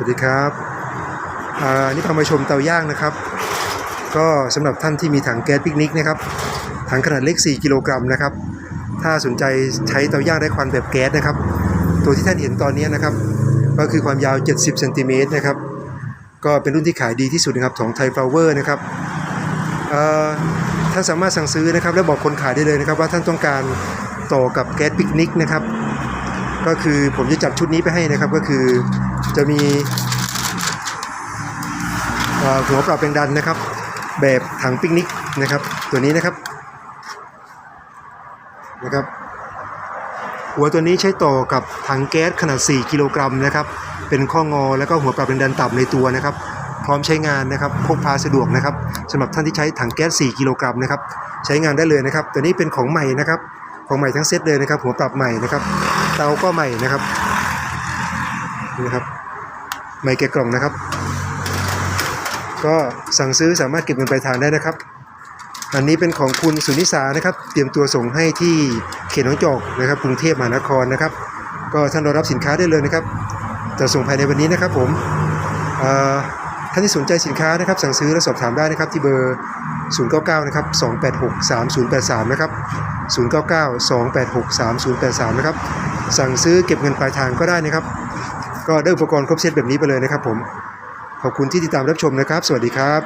วัสดีครับอ่านี่พามาชมเตาย่างนะครับ ก็สำหรับท่านที่มีถังแก๊สปิกนิกนะครับถังขนาดเล็ก 4 กิโลกรัมนะครับ ถ้าสนใจใช้เตาย่างได้ควันแบบแก๊สนะครับ ตัวที่ท่านเห็นตอนนี้นะครับ ก็คือความยาว 70เซนติเมตรนะครับ ก็เป็นรุ่นที่ขายดีที่สุดนะครับของไทยฟลาวเวอร์นะครับท่านสามารถสั่งซื้อนะครับ แล้วบอกคนขายได้เลยนะครับ ว่าท่านต้องการต่อกับแก๊สปิกนิกนะครับ ก็คือผมจะจับชุดนี้ไปให้นะครับก็คือจะมีหัวปรับแรงดันนะครับ แบบถังปิกนิกนะครับ ตัวนี้นะครับนะครับ หัวตัวนี้ใช้ต่อกับถังแก๊สขนาด 4 กิโลกรัมนะครับ เป็นข้องอแล้วก็หัวปรับแรงดันต่ำในตัวนะครับ พร้อมใช้งานนะครับพกพาสะดวกนะครับสำหรับท่านที่ใช้ถังแก๊ส 4 กิโลกรัมนะครับ ใช้งานได้เลยนะครับ ตัวนี้เป็นของใหม่นะครับ ของใหม่ทั้งเซตเลยนะครับ หัวปรับใหม่นะครับ เตาก็ใหม่นะครับนี่นะครับใหม่แกะกล่องนะครับ ก็สั่งซื้อสามารถเก็บเงินปลายทางได้นะครับ อันนี้เป็นของคุณสุนิสานะครับ เตรียมตัวส่งให้ที่เขตหนองจอกนะครับกรุงเทพมหานครนะครับ ก็ท่านรอรับสินค้าได้เลยนะครับจะส่งภายในวันนี้นะครับผมอ่อ ท่านที่สนใจสินค้านะครับ สั่งซื้อและสอบถามได้นะครับ ที่เบอร์ 099 นะครับ 286 3083 นะครับ 099 286 3083 นะครับ สั่งซื้อเก็บเงินปลายทางก็ได้นะครับ ก็ได้อุปกรณ์ครบเซตแบบนี้ไปเลยนะครับผม ขอบคุณที่ติดตามรับชมนะครับ สวัสดีครับ